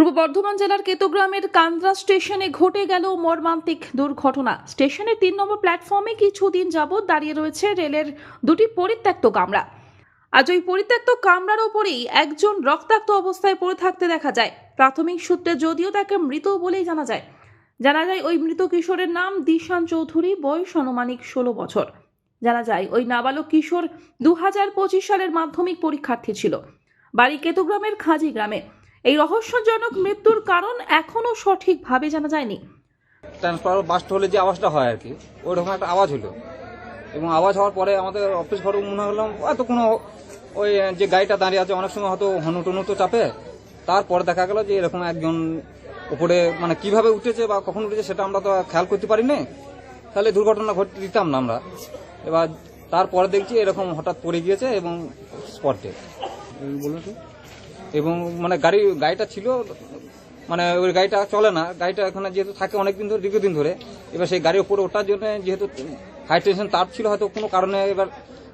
পূর্ব বর্ধমান জেলার কেতুগ্রামের কান্দ্রা স্টেশনে ঘটে গেল মর্মান্তিক দুর্ঘটনা। স্টেশনের তিন নম্বর প্ল্যাটফর্মে কিছুদিন যাবৎ দাঁড়িয়ে রয়েছে রেলের দুটি পরিত্যক্ত কামরা। আজ ওই পরিত্যক্ত কামরার ওপরেই একজন রক্তাক্ত অবস্থায় পড়ে থাকতে দেখা যায়। প্রাথমিক সূত্রে যদিও তাকে মৃত বলেই জানা যায়। জানা যায় ওই মৃত কিশোরের নাম দিশান চৌধুরী, বয়স আনুমানিক ষোলো বছর। জানা যায় ওই নাবালক কিশোর দু হাজার পঁচিশ সালের মাধ্যমিক পরীক্ষার্থী ছিল। বাড়ি কেতুগ্রামের খাজি গ্রামে। এই রহস্যজনক মৃত্যুর কারণ এখনও সঠিকভাবে জানা যায়নি। ট্রান্সফার বাস্ট হলে যে আওয়াজটা হয় আর কি, ওইরকম একটা আওয়াজ হলো। এবং আওয়াজ হওয়ার পরে আমাদের অফিস ঘরে মনে হলাম হয়তো কোনো ওই যে গাড়িটা দাঁড়িয়ে আছে, অনেক সময় হয়তো হনু টনু তো চাপে। তারপরে দেখা গেল যে এরকম একজন উপরে মানে কীভাবে উঠেছে বা কখন উঠেছে সেটা আমরা তো খেয়াল করতে পারিনি। তাহলে দুর্ঘটনা ঘটতে দিতাম না আমরা। এবার তারপরে দেখছি এরকম হঠাৎ পড়ে গিয়েছে এবং স্পটে। বলুন। এবং মানে গাড়ি, গাড়িটা ছিল মানে ওই গাড়িটা চলে না। গাড়িটা এখানে যেহেতু থাকে অনেকদিন ধরে, দীর্ঘদিন ধরে। এবার সেই গাড়ির ওপরে ওঠার জন্য যেহেতু হাই টেনশন তার ছিল, হয়তো কোনো কারণে এবার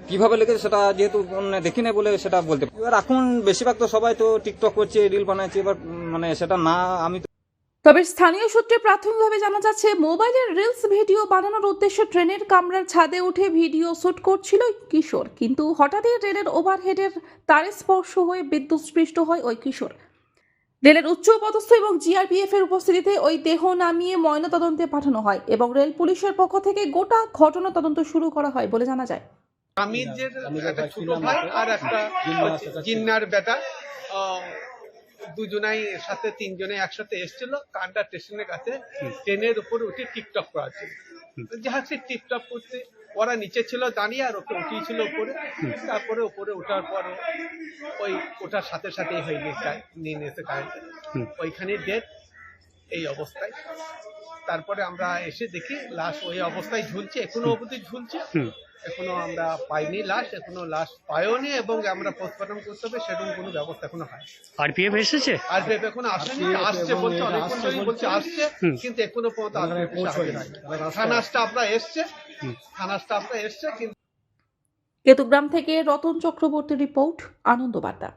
কীভাবে লেগেছে সেটা যেহেতু মানে দেখি না বলে সেটা বলতে এবার এখন বেশিরভাগ তো সবাই তো টিকটক করছে রিল বানাচ্ছে, এবার মানে সেটা না, আমি তবে স্থানীয় সূত্রে প্রাথমিকভাবে জানা যাচ্ছে মোবাইলের রিলস ভিডিও বানানোর উদ্দেশ্যে ট্রেনের কামরার ছাদে উঠে ভিডিও শ্যুট করছিল কিশোর। কিন্তু হঠাৎই রেলের ওভারহেডের তারে স্পর্শ হয়ে বিদ্যুৎস্পৃষ্ট হয় ওই কিশোর। রেলের উচ্চ পদস্থ এবং জিআরপিএফ এর উপস্থিতিতে ওই দেহ নামিয়ে ময়নাতদন্তে পাঠানো হয় এবং রেল পুলিশের পক্ষ থেকে গোটা ঘটনা তদন্ত শুরু করা হয় বলে জানা যায়। আমিরের একটা ছোট ভাই আর একটা জিন্নার বেটা। দুজনাই সাথে তিনজনে একসাথে এসেছিল কান্ডা স্টেশনের কাছে ট্রেনের উপরে উঠে টিকটক করা ছিল। যাহা সে টিকটক করতে ওরা নিচে ছিল দাঁড়িয়ে আর ওকে উঠিয়েছিল উপরে। তারপরে উপরে ওঠার পর ওই ওঠার সাথে সাথেই হয়ে নিয়ে নিয়েছে কারেন্ট। ওইখানে ডেট এই অবস্থায়। তারপরে আমরা এসে দেখি লাশ ওই অবস্থায় ঝুলছে এখনও অবধি ঝুলছে। এখনও আমরা পাইনি লাশ এখনও লাশ পাইওনি এবং আমরা পোস্টমর্টম করতে হবে সেরকম কোনো ব্যবস্থা এখনও হয় আরপিএফ এসেছে? আরপিএফ এখনও আসেনি আসছে বলছে অনেকক্ষণ ধরেই বলছে আসছে কিন্তু এখনও পর্যন্ত হাজির থানা স্টাফরা এসছে থানা স্টাফরা এসছে কিন্তু কেতুগ্রাম থেকে রতন চক্রবর্তী রিপোর্ট আনন্দ বার্তা